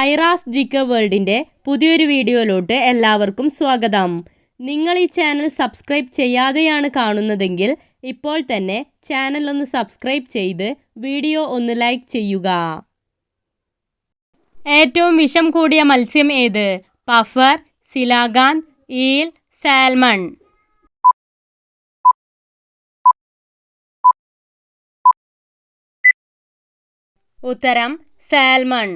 ഐറാസ് ജിക്ക വേൾഡിന്റെ പുതിയൊരു വീഡിയോയിലോട്ട് എല്ലാവർക്കും സ്വാഗതം. നിങ്ങൾ ഈ ചാനൽ സബ്സ്ക്രൈബ് ചെയ്യാതെയാണ് കാണുന്നതെങ്കിൽ ഇപ്പോൾ തന്നെ ചാനൽ ഒന്ന് സബ്സ്ക്രൈബ് ചെയ്ത് വീഡിയോ ഒന്ന് ലൈക്ക് ചെയ്യുക. ഏറ്റവും വിഷം കൂടിയ മത്സ്യം ഏത്? പഫർ സിലാഗാൻ ഈൽ സാൽമൺ. ഉത്തരം സാൽമൺ.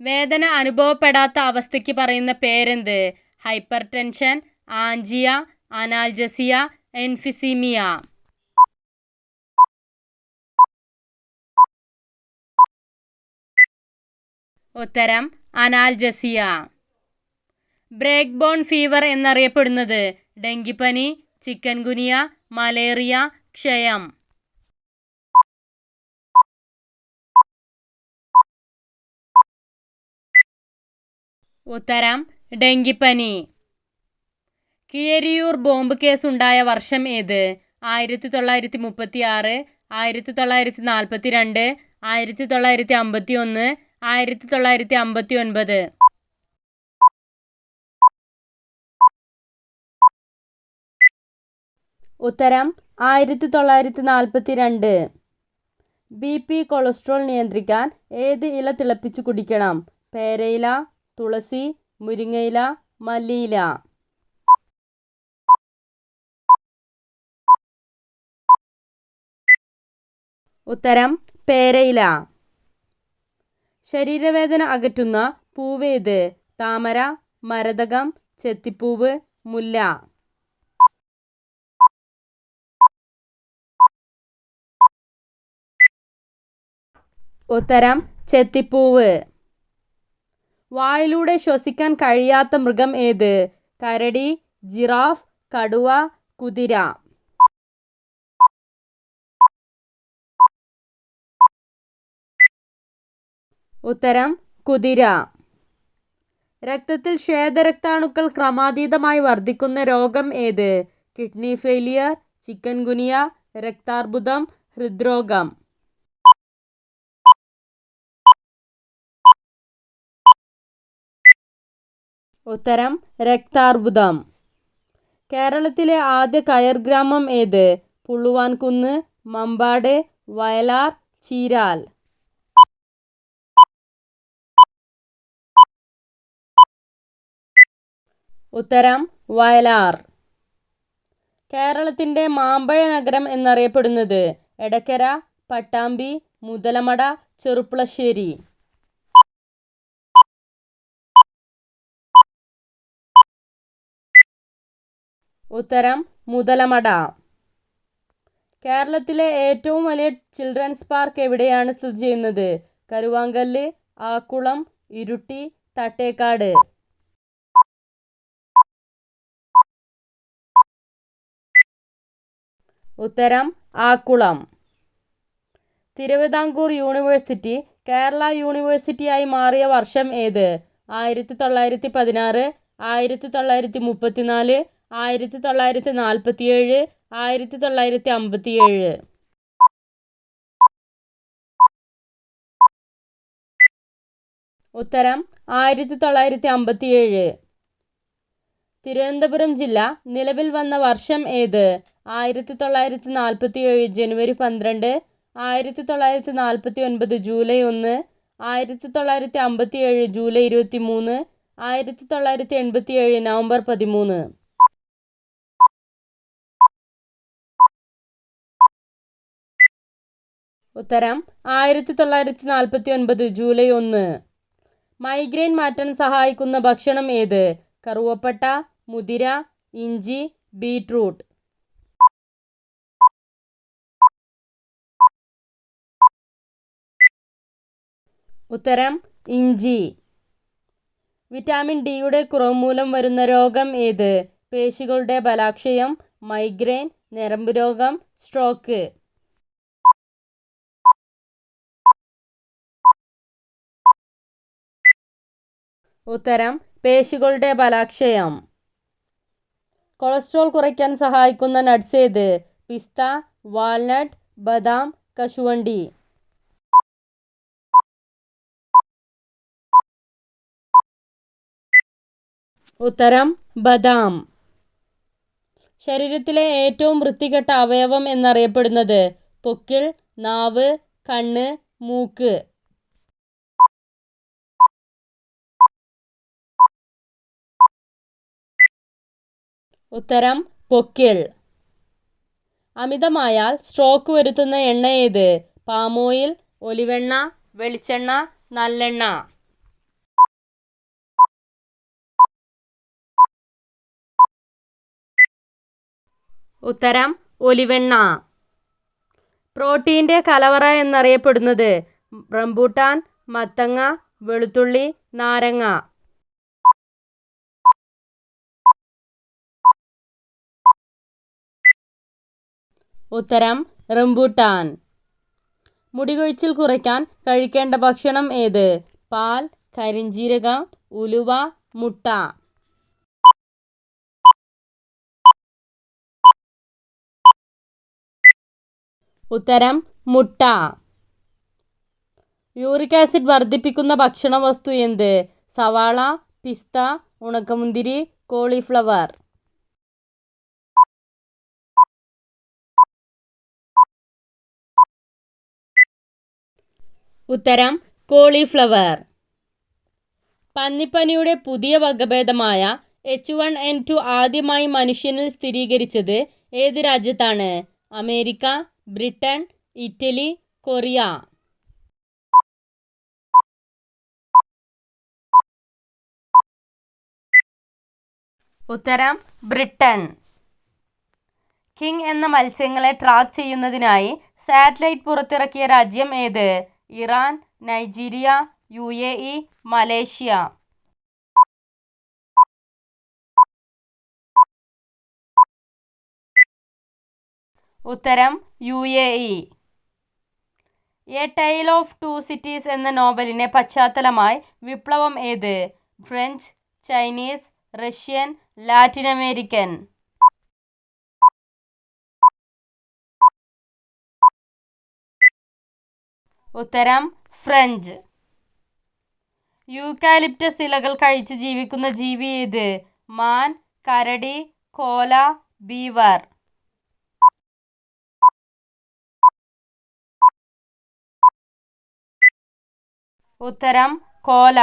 വേദന അനുഭവപ്പെടാത്ത അവസ്ഥയ്ക്ക് പറയുന്ന പേരെന്ത്? ഹൈപ്പർ ടെൻഷൻ ആഞ്ചിയ അനാൽജസിയ എൻഫിസീമിയ. ഉത്തരം അനാൽജസിയ. ബ്രേക്ക് ബോൺ ഫീവർ എന്നറിയപ്പെടുന്നത് ഡെങ്കിപ്പനി ചിക്കൻ ഗുനിയ മലേറിയ ക്ഷയം. ഉത്തരം ഡെങ്കിപ്പനി. കീഴരിയൂർ ബോംബ് കേസ് ഉണ്ടായ വർഷം ഏത്? ആയിരത്തി തൊള്ളായിരത്തി മുപ്പത്തി ആറ് ആയിരത്തി തൊള്ളായിരത്തി നാൽപ്പത്തി രണ്ട് ആയിരത്തി തൊള്ളായിരത്തി അമ്പത്തി ഒന്ന് ആയിരത്തി തൊള്ളായിരത്തി അമ്പത്തി ഒൻപത് ഉത്തരം ആയിരത്തി തൊള്ളായിരത്തി നാൽപ്പത്തി രണ്ട് ബി പി കൊളസ്ട്രോൾ നിയന്ത്രിക്കാൻ ഏത് ഇല തിളപ്പിച്ച് കുടിക്കണം? പേരയില തുളസി മുരിങ്ങയില മല്ലിയില. ഉത്തരം പേരയില. ശരീരവേദന അകറ്റുന്ന പൂവേത് താമര മരതകം ചെത്തിപ്പൂവ് മുല്ല. ഉത്തരം ചെത്തിപ്പൂവ്. വായിലൂടെ ശ്വസിക്കാൻ കഴിയാത്ത മൃഗം ഏത്? കരടി ജിറാഫ് കടുവ കുതിര. ഉത്തരം കുതിര. രക്തത്തിൽ ശ്വേതരക്താണുക്കൾ ക്രമാതീതമായി വർദ്ധിക്കുന്ന രോഗം ഏത്? കിഡ്നി ഫെയിലിയർ ചിക്കൻ ഗുനിയ രക്താർബുദം ഹൃദ്രോഗം. ഉത്തരം രക്താർബുദം. കേരളത്തിലെ ആദ്യ കയർ ഗ്രാമം ഏത്? പുള്ളുവാൻകുന്ന് മമ്പാട് വയലാർ ചീരാൽ. ഉത്തരം വയലാർ. കേരളത്തിന്റെ മാമ്പഴ നഗരം എന്നറിയപ്പെടുന്നത് എടക്കര പട്ടാമ്പി മുതലമട ചെറുപ്പുളശ്ശേരി. ഉത്തരം മുതലമട. കേരളത്തിലെ ഏറ്റവും വലിയ ചിൽഡ്രൻസ് പാർക്ക് എവിടെയാണ് സ്ഥിതി ചെയ്യുന്നത്? കരുവാങ്കല്ല് ആക്കുളം ഇരുട്ടി തട്ടേക്കാട്. ഉത്തരം ആക്കുളം. തിരുവിതാംകൂർ യൂണിവേഴ്സിറ്റി കേരള യൂണിവേഴ്സിറ്റിയായി മാറിയ വർഷം ഏത്? ആയിരത്തി തൊള്ളായിരത്തി പതിനാറ് ആയിരത്തി തൊള്ളായിരത്തി മുപ്പത്തിനാല് ആയിരത്തി തൊള്ളായിരത്തി നാൽപ്പത്തിയേഴ് ആയിരത്തി തൊള്ളായിരത്തി അമ്പത്തിയേഴ് ഉത്തരം ആയിരത്തി തൊള്ളായിരത്തി അമ്പത്തിയേഴ് തിരുവനന്തപുരം ജില്ല നിലവിൽ വന്ന വർഷം ഏത്? ആയിരത്തി തൊള്ളായിരത്തി നാൽപ്പത്തി ഏഴ് ജനുവരി പന്ത്രണ്ട് ആയിരത്തി തൊള്ളായിരത്തി നാൽപ്പത്തി ഒൻപത് ജൂലൈ ഒന്ന് ആയിരത്തി തൊള്ളായിരത്തി അമ്പത്തി ഏഴ് ജൂലൈ ഇരുപത്തി മൂന്ന് ആയിരത്തി തൊള്ളായിരത്തി എൺപത്തി ഏഴ് നവംബർ പതിമൂന്ന്. ഉത്തരം ആയിരത്തി തൊള്ളായിരത്തി നാൽപ്പത്തി ഒൻപത് ജൂലൈ ഒന്ന്. മൈഗ്രെയിൻ മാറ്റാൻ സഹായിക്കുന്ന ഭക്ഷണം ഏത്? കറുവപ്പട്ട മുതിര ഇഞ്ചി ബീട്രൂട്ട്. ഉത്തരം ഇഞ്ചി. വിറ്റാമിൻ ഡിയുടെ കുറവ് മൂലം വരുന്ന രോഗം ഏത്? പേശികളുടെ ബലാക്ഷയം മൈഗ്രെയിൻ ഞരമ്പ് രോഗം സ്ട്രോക്ക്. ഉത്തരം പേശികളുടെ ബലാക്ഷയം. കൊളസ്ട്രോൾ കുറയ്ക്കാൻ സഹായിക്കുന്ന നട്ട്സ് ഏത്? പിസ്ത വാൽനട്ട് ബദാം കശുവണ്ടി. ഉത്തരം ബദാം. ശരീരത്തിലെ ഏറ്റവും വൃത്തികെട്ട അവയവം എന്നറിയപ്പെടുന്നത് പൊക്കിൾ നാവ് കണ്ണ് മൂക്ക്. ഉത്തരം പൊക്കിൾ. അമിതമായാൽ സ്ട്രോക്ക് വരുത്തുന്ന എണ്ണ ഏത്? പാമോയിൽ ഒലിവെണ്ണ വെളിച്ചെണ്ണ നല്ലെണ്ണ. ഉത്തരം ഒലിവെണ്ണ. പ്രോട്ടീന്റെ കലവറ എന്നറിയപ്പെടുന്നത് റംബൂട്ടാൻ മത്തങ്ങ വെളുത്തുള്ളി നാരങ്ങ. ഉത്തരം റംബൂട്ടാൻ. മുടികൊഴിച്ചിൽ കുറയ്ക്കാൻ കഴിക്കേണ്ട ഭക്ഷണം ഏത്? പാൽ കരിഞ്ജീരകം ഉലുവ മുട്ട. ഉത്തരം മുട്ട. യൂറിക് ആസിഡ് വർദ്ധിപ്പിക്കുന്ന ഭക്ഷണ വസ്തു എന്ത്? സവാള പിസ്ത ഉണക്കമുന്തിരി കോളിഫ്ലവർ. ഉത്തരം കോളിഫ്ലവർ. പന്നിപ്പനിയുടെ പുതിയ വകഭേദമായ എച്ച് വൺ എൻ ടു ആദ്യമായി മനുഷ്യനിൽ സ്ഥിരീകരിച്ചത് ഏത് രാജ്യത്താണ്? America Britain Italy Korea. ഉത്തരം ബ്രിട്ടൻ. കിങ് എന്ന മത്സ്യങ്ങളെ ട്രാക്ക് ചെയ്യുന്നതിനായി സാറ്റലൈറ്റ് പുറത്തിറക്കിയ രാജ്യം ഏത്? Iran Nigeria U A E Malaysia. ഉത്തരം U A E. A tale of two cities എന്ന നോവലിനെ പശ്ചാത്തലമായി വിപ്ലവം ഏത്? French Chinese Russian Latin American ഉത്തരം ഫ്രഞ്ച്. യൂക്കാലിപ്റ്റസ് ഇലകൾ കഴിച്ച് ജീവിക്കുന്ന ജീവി ഏത്? മാൻ കരടി കോല ബീവർ. ഉത്തരം കോല.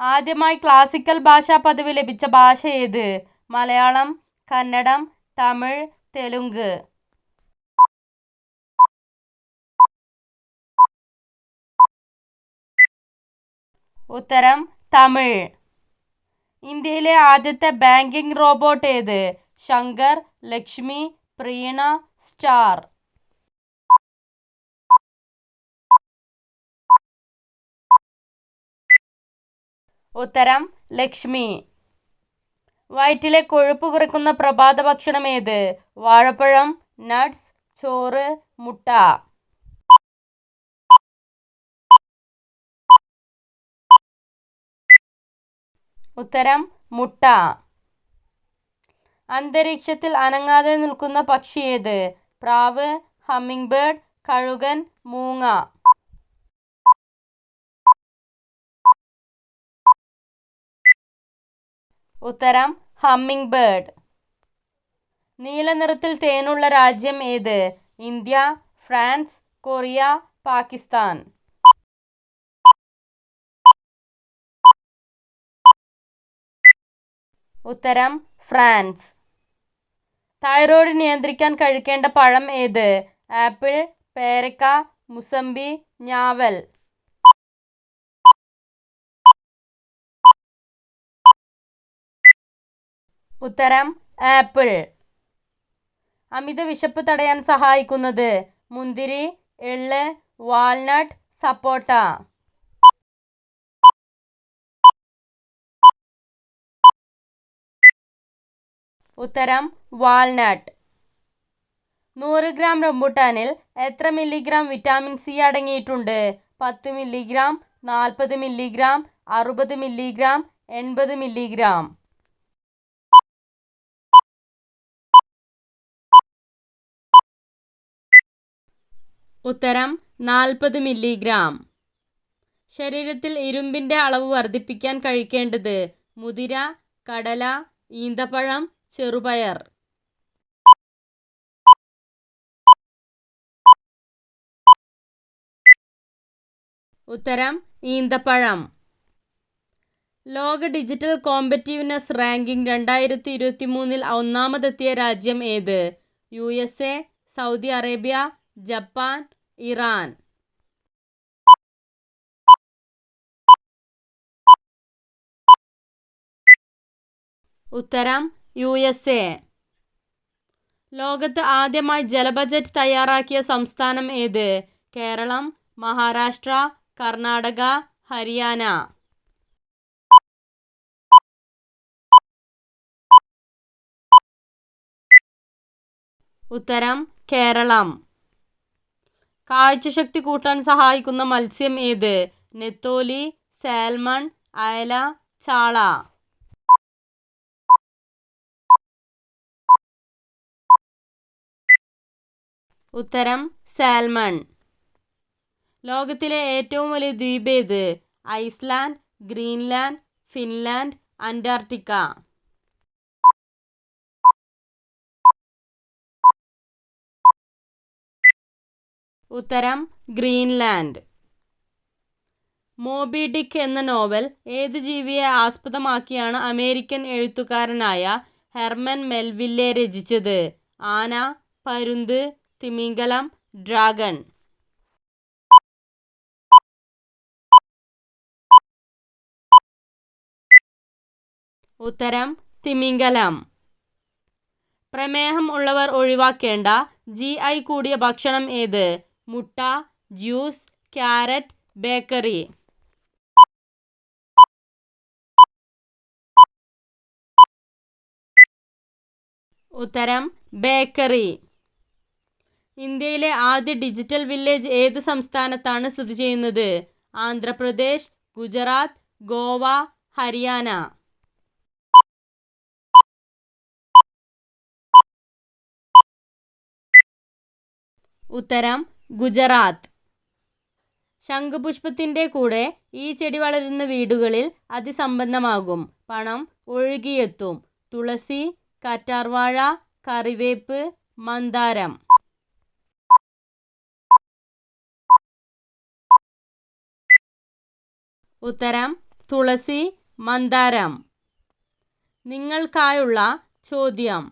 ആദ്യമായി ക്ലാസിക്കൽ ഭാഷാ പദവി ലഭിച്ച ഭാഷ ഏത്? മലയാളം കന്നഡം തമിഴ് തെലുങ്ക്. ഉത്തരം തമിഴ്. ഇന്ത്യയിലെ ആദ്യത്തെ ബാങ്കിംഗ് റോബോട്ട് ഏത്? ശങ്കർ ലക്ഷ്മി പ്രീണ സ്റ്റാർ. ഉത്തരം ലക്ഷ്മി. വയറ്റിലെ കൊഴുപ്പ് കുറയ്ക്കുന്ന പ്രഭാത ഭക്ഷണം ഏത്? വാഴപ്പഴം നട്ട്സ് ചോറ് മുട്ട. ഉത്തരം മുട്ട. അന്തരീക്ഷത്തിൽ അനങ്ങാതെ നിൽക്കുന്ന പക്ഷി ഏത്? പ്രാവ് ഹമ്മിങ് ബേർഡ് കഴുകൻ മൂങ്ങ. ഉത്തരം ഹമ്മിങ് ബേർഡ് നീല നിറത്തിൽ തേനുള്ള രാജ്യം ഏത്? India France Korea Pakistan. ഉത്തരം ഫ്രാൻസ്. തൈറോയ്ഡ് നിയന്ത്രിക്കാൻ കഴിക്കേണ്ട പഴം ഏത്? ആപ്പിൾ പേരക്ക മുസംബി ഞാവൽ. ഉത്തരം ആപ്പിൾ. അമിത വിശപ്പ് തടയാൻ സഹായിക്കുന്നത് മുന്തിരി എള്ള് വാൽനട്ട് സപ്പോട്ട. ഉത്തരം വാൾനട്ട് നൂറ് ഗ്രാം റംബുട്ടാനിൽ എത്ര മില്ലിഗ്രാം വിറ്റാമിൻ സി അടങ്ങിയിട്ടുണ്ട്? പത്ത് മില്ലിഗ്രാം നാൽപ്പത് മില്ലിഗ്രാം അറുപത് മില്ലിഗ്രാം എൺപത് മില്ലിഗ്രാം. ഉത്തരം നാൽപ്പത് മില്ലിഗ്രാം. ശരീരത്തിൽ ഇരുമ്പിന്റെ അളവ് വർദ്ധിപ്പിക്കാൻ കഴിക്കേണ്ടത് മുതിര കടല ഈന്തപ്പഴം ചെറുപയർ. ഉത്തരം ഈന്തപ്പഴം. ലോക ഡിജിറ്റൽ കോമ്പറ്റീവ്നെസ് റാങ്കിംഗ് രണ്ടായിരത്തി ഇരുപത്തി മൂന്നിൽ ഒന്നാമതെത്തിയ രാജ്യം ഏത്? U S A Saudi Arabia Japan Iran. ഉത്തരം യു എസ് എ. ലോകത്ത് ആദ്യമായി ജല ബജറ്റ് തയ്യാറാക്കിയ സംസ്ഥാനം ഏത്? കേരളം മഹാരാഷ്ട്ര കർണാടക ഹരിയാന. ഉത്തരം കേരളം. കാഴ്ചശക്തി കൂട്ടാൻ സഹായിക്കുന്ന മത്സ്യം ഏത്? നെത്തോലി സാൽമൺ അയല ചാള. ഉത്തരം സാൽമൺ. ലോകത്തിലെ ഏറ്റവും വലിയ ദ്വീപ് ഏത്? Iceland Greenland Finland Antarctica. ഉത്തരം ഗ്രീൻലാൻഡ്. മോബിഡിക് എന്ന നോവൽ ഏത് ജീവിയെ ആസ്പദമാക്കിയാണ് അമേരിക്കൻ എഴുത്തുകാരനായ ഹെർമൻ മെൽവില്ലെ രചിച്ചത്? ആന പരുന്ത് തിമിംഗലം ഡ്രാഗൺ. ഉത്തരം തിമിംഗലം. പ്രമേഹം ഉള്ളവർ ഒഴിവാക്കേണ്ട ജി ഐ കൂടിയ ഭക്ഷണം ഏത്? മുട്ട ജ്യൂസ് ക്യാരറ്റ് ബേക്കറി. ഉത്തരം ബേക്കറി. ഇന്ത്യയിലെ ആദ്യ ഡിജിറ്റൽ വില്ലേജ് ഏത് സംസ്ഥാനത്താണ് സ്ഥിതി ചെയ്യുന്നത്? ആന്ധ്രാപ്രദേശ് ഗുജറാത്ത് ഗോവ ഹരിയാന. ഉത്തരം ഗുജറാത്ത്. ശംഖുപുഷ്പത്തിന്റെ കൂടെ ഈ ചെടി വളരുന്ന വീടുകളിൽ അതിസമ്പന്നമാകും പണം ഒഴുകിയെത്തും. തുളസി കറ്റാർവാഴ കറിവേപ്പ് മന്ദാരം. ഉത്തരം തുളസി മന്ദാരം. നിങ്ങൾക്കായുള്ള ചോദ്യം.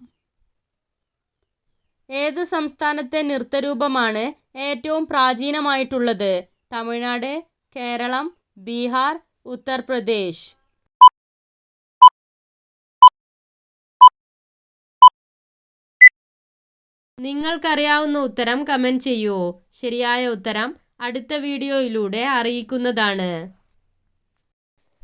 ഏത് സംസ്ഥാനത്തെ നൃത്തരൂപമാണ് ഏറ്റവും പ്രാചീനമായിട്ടുള്ളത്? തമിഴ്നാട് കേരളം ബീഹാർ ഉത്തർപ്രദേശ്. നിങ്ങൾക്കറിയാവുന്ന ഉത്തരം കമന്റ് ചെയ്യൂ. ശരിയായ ഉത്തരം അടുത്ത വീഡിയോയിലൂടെ അറിയിക്കുന്നതാണ്.